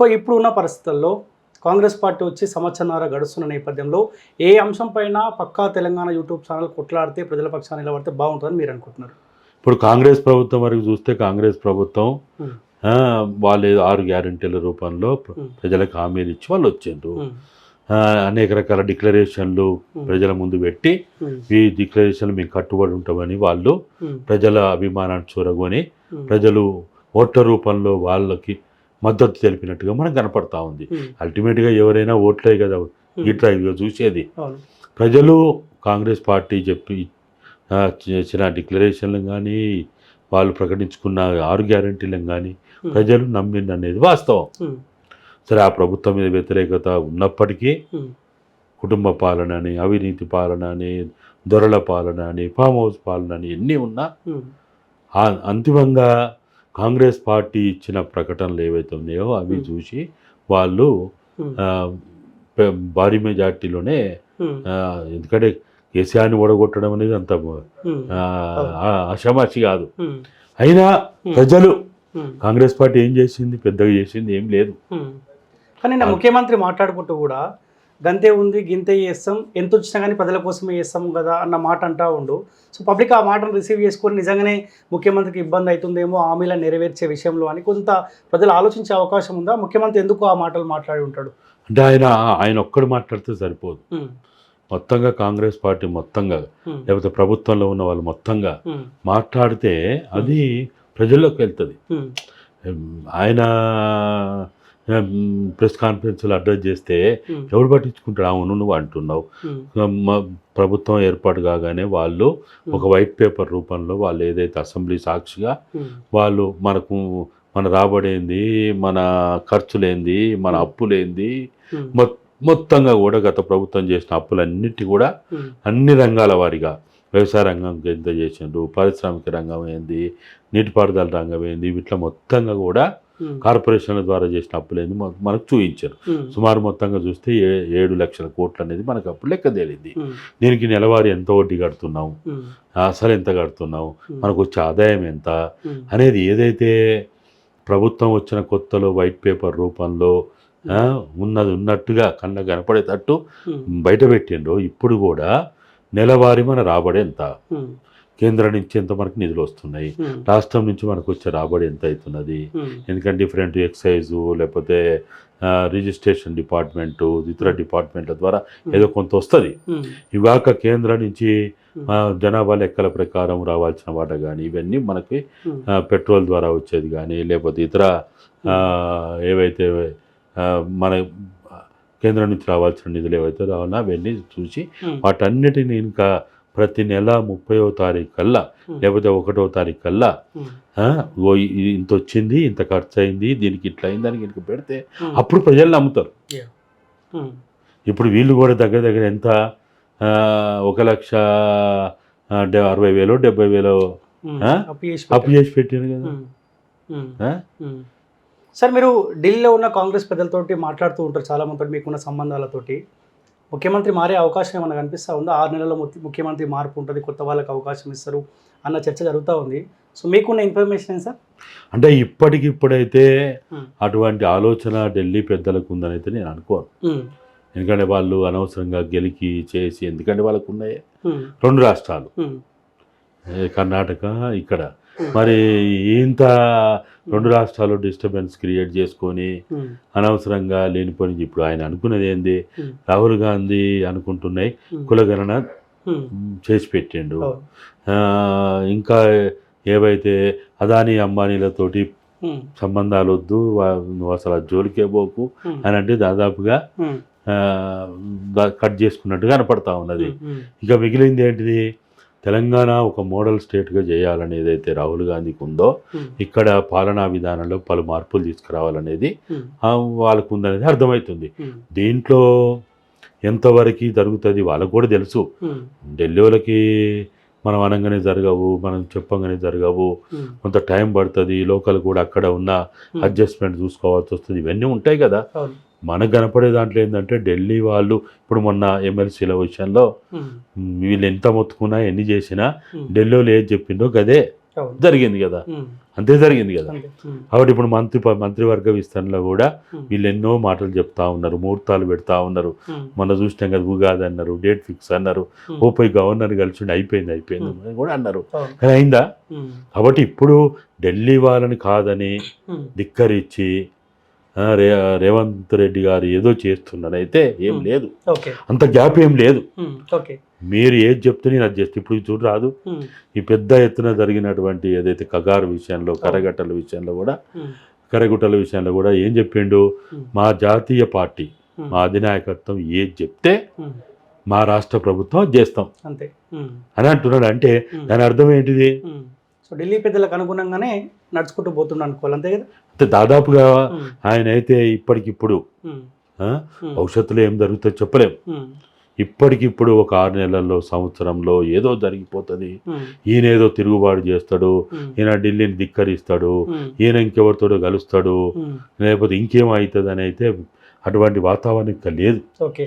So ఇప్పుడు ఉన్న పరిస్థితుల్లో కాంగ్రెస్ పార్టీ వచ్చి సంవత్సరాల గడుస్తున్న నేపథ్యంలో ఏ అంశం పైన పక్కా తెలంగాణ యూట్యూబ్ ఛానల్ కొట్లాడితే ప్రజల పక్షాన్ని నిలబడితే బాగుంటుందని మీరు అనుకుంటున్నారు? ఇప్పుడు కాంగ్రెస్ ప్రభుత్వం వరకు చూస్తే కాంగ్రెస్ ప్రభుత్వం వాళ్ళు ఆరు గ్యారెంటీల రూపంలో ప్రజలకు హామీలు ఇచ్చి వాళ్ళు వచ్చిండ్రు అనేక రకాల డిక్లరేషన్లు ప్రజల ముందు పెట్టి ఈ డిక్లరేషన్లు మేము కట్టుబడి ఉంటామని వాళ్ళు ప్రజల అభిమానాన్ని చూరగొని ప్రజలు ఓట్ల రూపంలో వాళ్ళకి మద్దతు తెలిపినట్టుగా మనకు కనపడతా ఉంది. అల్టిమేట్గా ఎవరైనా ఓట్లే కదా ఇట్లా ఇదిగో చూసేది. ప్రజలు కాంగ్రెస్ పార్టీ చెప్పి ఆ, చేసిన డిక్లరేషన్లు కానీ వాళ్ళు ప్రకటించుకున్న ఆరు గ్యారంటీలను కానీ ప్రజలు నమ్మింది అనేది వాస్తవం. సరే ఆ ప్రభుత్వం మీద వ్యతిరేకత ఉన్నప్పటికీ కుటుంబ పాలన అని అవినీతి పాలన అని దొరల పాలన అని ఫామ్ హౌస్ పాలన అని ఎన్ని ఉన్నా అంతిమంగా కాంగ్రెస్ పార్టీ ఇచ్చిన ప్రకటనలు ఏవైతే ఉన్నాయో అవి. చూసి వాళ్ళు భారీ మెజార్టీలోనే ఎందుకంటే కేసీఆర్ని ఓడగొట్టడం అనేది అంత ఆషామాషి కాదు. అయినా. ప్రజలు కాంగ్రెస్ పార్టీ ఏం చేసింది? పెద్దగా చేసింది ఏం లేదు. కానీ నా ముఖ్యమంత్రి మాట్లాడుకుంటూ కూడా గంతే ఉంది గింతే చేస్తాం ఎంత వచ్చినా కానీ ప్రజల కోసమే చేస్తాం కదా అన్న మాట అంటా ఉండు. సో పబ్లిక్ ఆ మాటను రిసీవ్ చేసుకొని నిజంగానే ముఖ్యమంత్రికి ఇబ్బంది అవుతుందేమో హామీలను నెరవేర్చే విషయంలో అని కొంత ప్రజలు ఆలోచించే అవకాశం ఉందా? ముఖ్యమంత్రి ఎందుకు ఆ మాటలు మాట్లాడి ఉంటాడు? అంటే ఆయన ఆయన ఒక్కడు మాట్లాడితే సరిపోదు. మొత్తంగా కాంగ్రెస్ పార్టీ మొత్తంగా లేకపోతే ప్రభుత్వంలో ఉన్న వాళ్ళు మొత్తంగా మాట్లాడితే అది ప్రజల్లోకి వెళ్తుంది. ఆయన ప్రెస్ కాన్ఫరెన్స్లో అడ్రస్ చేస్తే ఉమ్, ఎవడు పట్టించుకుంటాడు? అవును నువ్వు అంటున్నావు. ప్రభుత్వం ఏర్పాటు కాగానే వాళ్ళు ఒక వైట్ పేపర్ రూపంలో వాళ్ళు ఏదైతే అసెంబ్లీ సాక్షిగా వాళ్ళు మనకు మన రాబడేంది మన ఖర్చులేంది మన అప్పులేంది మొత్తంగా కూడా గత ప్రభుత్వం చేసిన అప్పులన్నిటి కూడా అన్ని రంగాల వారిగా వ్యవసాయ రంగం ఎంత చేసిండ్రు పారిశ్రామిక రంగం ఏంది నీటిపారుదల రంగం ఏంది వీటిలో మొత్తంగా కూడా కార్పొరేషన్ల ద్వారా చేసిన అప్పులేంది మన- మనకు చూపించారు ఉమ్, సుమారు మొత్తంగా చూస్తే ఏ ఏడు లక్షల కోట్లు అనేది మనకు అప్పుడు లెక్క తేలింది. ఉమ్, దీనికి నెలవారీ ఎంత వడ్డీ కడుతున్నాం ఉమ్, అసలు ఎంత కడుతున్నాం ఉమ్, మనకు వచ్చే ఆదాయం ఎంత? అనేది ఏదైతే ప్రభుత్వం వచ్చిన కొత్తలో వైట్ పేపర్ రూపంలో ఉన్నది ఉన్నట్టుగా కళ్ళ కనపడేటట్టు బయట పెట్టిండ్రో ఇప్పుడు కూడా నెలవారీ మన రాబడి ఎంత కేంద్రం నుంచి ఎంత మనకు నిధులు వస్తున్నాయి. రాష్ట్రం నుంచి మనకు వచ్చే రాబడి ఎంత అవుతున్నది? ఎందుకంటే డిఫరెంట్ ఎక్సైజు లేకపోతే రిజిస్ట్రేషన్ డిపార్ట్మెంటు ఇతర డిపార్ట్మెంట్ల ద్వారా ఏదో కొంత వస్తుంది. ఇవాక కేంద్రం నుంచి జనాభా లెక్కల ప్రకారం రావాల్సిన వాట కానీ ఇవన్నీ మనకి పెట్రోల్ ద్వారా వచ్చేది కానీ లేకపోతే ఇతర ఏవైతే మన కేంద్రం నుంచి రావాల్సిన నిధులు ఏవైతే రావాలో అవన్నీ చూసి వాటన్నిటిని ఇంకా ప్రతి నెల ముప్పైవ తారీఖు కల్లా లేకపోతే ఒకటో తారీఖు కల్లా ఓ ఇంత వచ్చింది ఇంత ఖర్చు అయింది దీనికి ఇట్లా అయింది దానికి ఇంక పెడితే అప్పుడు ప్రజలు నమ్ముతారు. ఇప్పుడు వీళ్ళు కూడా దగ్గర దగ్గర ఎంత ఒక లక్ష అరవై వేలు డెబ్బై వేలు? అప్పు చేసి పెట్టారు. కదా. సార్ మీరు ఢిల్లీలో ఉన్న కాంగ్రెస్ పెద్దలతోటి మాట్లాడుతూ ఉంటారు చాలా మంది మీకున్న సంబంధాలతోటి. ముఖ్యమంత్రి మారే అవకాశం ఏమైనా కనిపిస్తూ ఉందా? ఆరు నెలల్లో ముఖ్య- ముఖ్యమంత్రి మార్పు ఉంటుంది కొత్త వాళ్ళకి అవకాశం ఇస్తారు అన్న చర్చ జరుగుతూ ఉంది. సో మీకున్న ఇన్ఫర్మేషన్ ఏం సార్? అంటే ఇప్పటికిప్పుడైతే అటువంటి ఆలోచన ఢిల్లీ పెద్దలకు ఉందని అయితే నేను అనుకోను. ఎందుకంటే వాళ్ళు అనవసరంగా గెలికి చేసి ఎందుకంటే వాళ్ళకు ఉన్నాయి రెండు రాష్ట్రాలు. కర్ణాటక ఇక్కడ. మరి ఇంత రెండు రాష్ట్రాలు డిస్టర్బెన్స్ క్రియేట్ చేసుకొని ఉమ్, అనవసరంగా లేనిపోని ఇప్పుడు ఆయన అనుకున్నది ఏంది? ఉమ్, రాహుల్ గాంధీ అనుకుంటున్నాయి ఉమ్, కులగణన చేసి పెట్టిండు. ఆ, ఇంకా ఏవైతే అదానీ అంబానీలతోటి సంబంధాలు వద్దు నువ్వు అసలు జోలికే పోకు అని అంటే దాదాపుగా కట్ చేసుకున్నట్టుగా కనపడతా ఉన్నది. ఇక మిగిలింది ఏంటిది? తెలంగాణ ఒక మోడల్ స్టేట్గా చేయాలని ఏదైతే రాహుల్ గాంధీకి ఉందో ఇక్కడ పాలనా విధానంలో పలు మార్పులు తీసుకురావాలనేది వాళ్ళకు ఉందనేది అర్థమవుతుంది. దీంట్లో ఎంతవరకు జరుగుతుంది వాళ్ళకు కూడా తెలుసు. ఢిల్లీ వాళ్ళకి మనం అనగానే జరగవు మనం చెప్పంగానే జరగవు. కొంత టైం పడుతుంది లోకల్ కూడా అక్కడ ఉన్న అడ్జస్ట్మెంట్ చూసుకోవాల్సి వస్తుంది. ఇవన్నీ ఉంటాయి కదా. మనకు కనపడే దాంట్లో ఏంటంటే ఢిల్లీ వాళ్ళు ఇప్పుడు మొన్న ఎమ్మెల్సీల విషయంలో వీళ్ళు ఎంత మొత్తుకున్నా ఎన్ని చేసినా ఢిల్లీలో ఏది చెప్పిండో గదే జరిగింది కదా. అంతే జరిగింది కదా. కాబట్టి ఇప్పుడు మంత్రి మంత్రివర్గ విస్తరణలో కూడా వీళ్ళు ఎన్నో మాటలు చెప్తా ఉన్నారు ముహూర్తాలు పెడతా ఉన్నారు. మొన్న చూసినాం కదా ఉగాది అన్నారు డేట్ ఫిక్స్ అన్నారు. ఉమ్, ఓ పోయి గవర్నర్ కలిసి ఉండి అయిపోయింది అయిపోయింది అని కూడా అన్నారు. కానీ అయిందా? కాబట్టి ఇప్పుడు ఢిల్లీ వాళ్ళని కాదని ధిక్కరించి రే రేవంత్ రెడ్డి గారు ఏదో చేస్తున్నారైతే ఏం. లేదు. అంత గ్యాప్ ఏం లేదు. మీరు ఏది చెప్తే నేను అది చేస్తే. ఇప్పుడు చూడు రాదు. ఈ పెద్ద ఎత్తున జరిగినటువంటి ఏదైతే కగారు విషయంలో కరగట్టల విషయంలో కూడా కరగుట్టల విషయంలో కూడా ఏం చెప్పిండు? మా జాతీయ పార్టీ మా అధినాయకత్వం ఏది చెప్తే మా రాష్ట్ర ప్రభుత్వం అది చేస్తాం. అంతే. అని అంటున్నాడు. అంటే దాని అర్థం ఏంటిది. సో ఢిల్లీ పెద్దలకు అనుగుణంగానే నడుచుకుంటూ పోతున్నాను అనుకోవాలి అంతే కదా? అంటే దాదాపుగా ఆయన అయితే ఇప్పటికిప్పుడు భవిష్యత్తులో ఏం జరుగుతుందో చెప్పలేం. ఉమ్, ఇప్పటికిప్పుడు ఒక ఆరు నెలల్లో సంవత్సరంలో ఏదో జరిగిపోతుంది. ఈయన ఏదో తిరుగుబాటు చేస్తాడు ఈయన ఢిల్లీని ధిక్కరిస్తాడు ఈయన ఇంకెవరితోడో కలుస్తాడు. లేకపోతే ఇంకేమవుతుంది అని అయితే అటువంటి వాతావరణం ఇంకా లేదు. ఓకే.